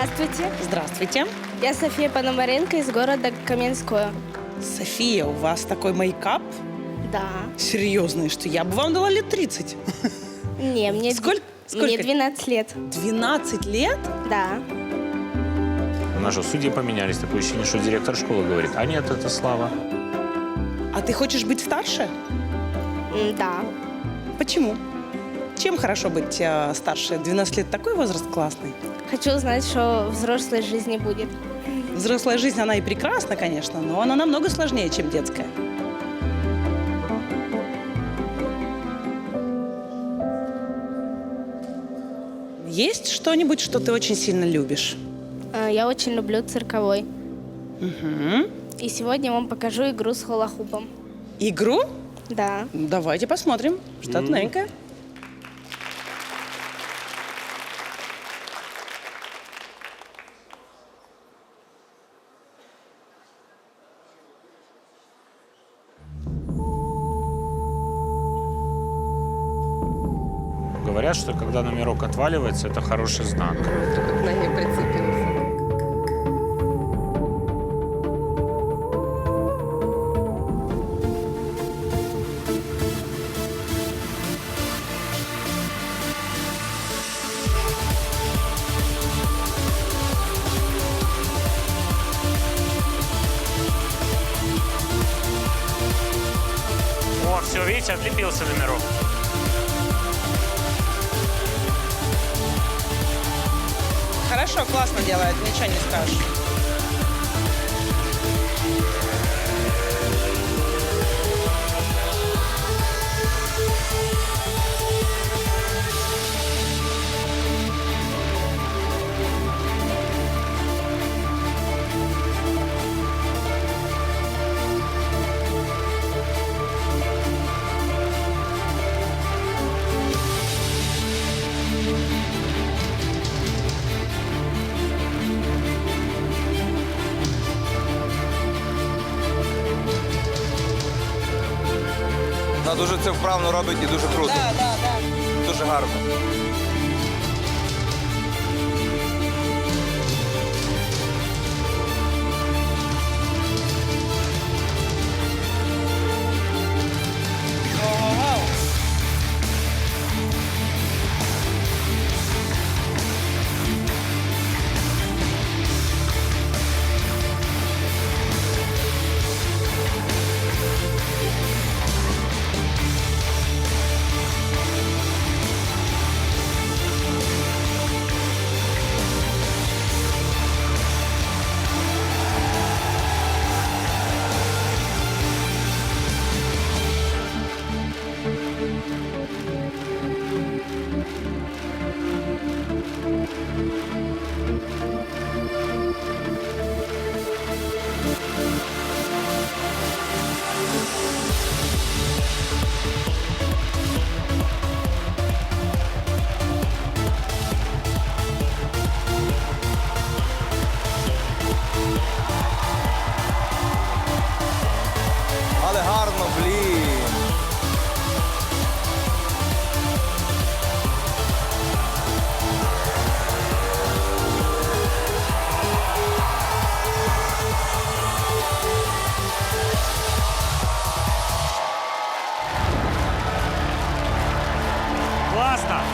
Здравствуйте. Здравствуйте. Я София Пономаренко из города Каменское. София, у вас такой мейкап? Да. Серьезный, что я бы вам дала лет 30. Не, мне, Сколь- сколько? мне 12 лет. 12 лет? Да. У нас же судьи поменялись. Такое ощущение, что директор школы говорит. А нет, это Слава. А ты хочешь быть старше? Да. Почему? Чем хорошо быть э, старше? 12 лет такой возраст классный. Хочу узнать, что взрослой жизни будет. Взрослая жизнь, она и прекрасна, конечно, но она намного сложнее, чем детская. Есть что-нибудь, что ты очень сильно любишь? Э, Я очень люблю цирковой. Мгм. И сегодня вам покажу игру с холохупом. Игру? Да. Давайте посмотрим. Что-то новенькое. Говорят, что когда номерок отваливается, это хороший знак. На ней прицепился. О, все, видите, отлепился номерок. Хорошо, классно делает, ничего не скажешь. Вона дуже це вправно робить і дуже круто. Да, да, да. Дуже гарно.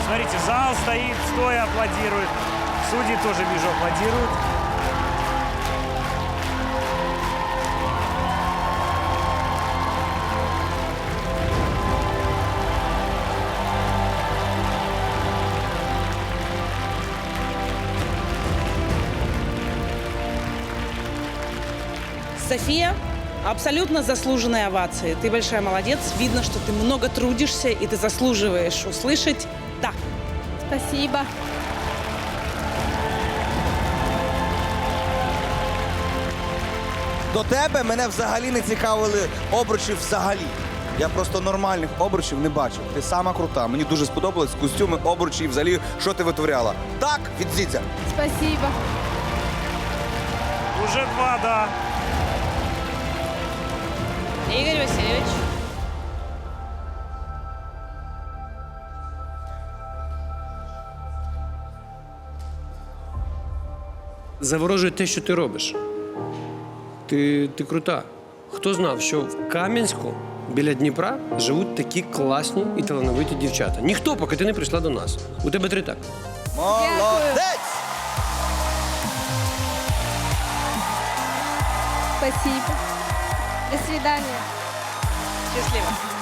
Смотрите, зал стоит, стоя аплодирует. Судьи тоже вижу аплодируют. София, абсолютно заслуженные овации. Ты большая молодец. Видно, что ты много трудишься, и ты заслуживаешь услышать «да». Спасибо. До тебе мене взагалі не цікавили обручі взагалі. Я просто нормальних обручів не бачив. Ти сама крута. Мені дуже сподобались костюми, обручі і взагалі, що ти витворяла. Так, від зіця. Спасибо. Уже два, да. Игорь Васильевич. Заворожує те, що ти робиш. Ти, ти крута. Хто знав, що в Кам'янську біля Дніпра живуть такі класні і талановиті дівчата? Ніхто, поки ти не прийшла до нас. У тебе три так. Молодець! Спасибо. До свидания. Счастливо.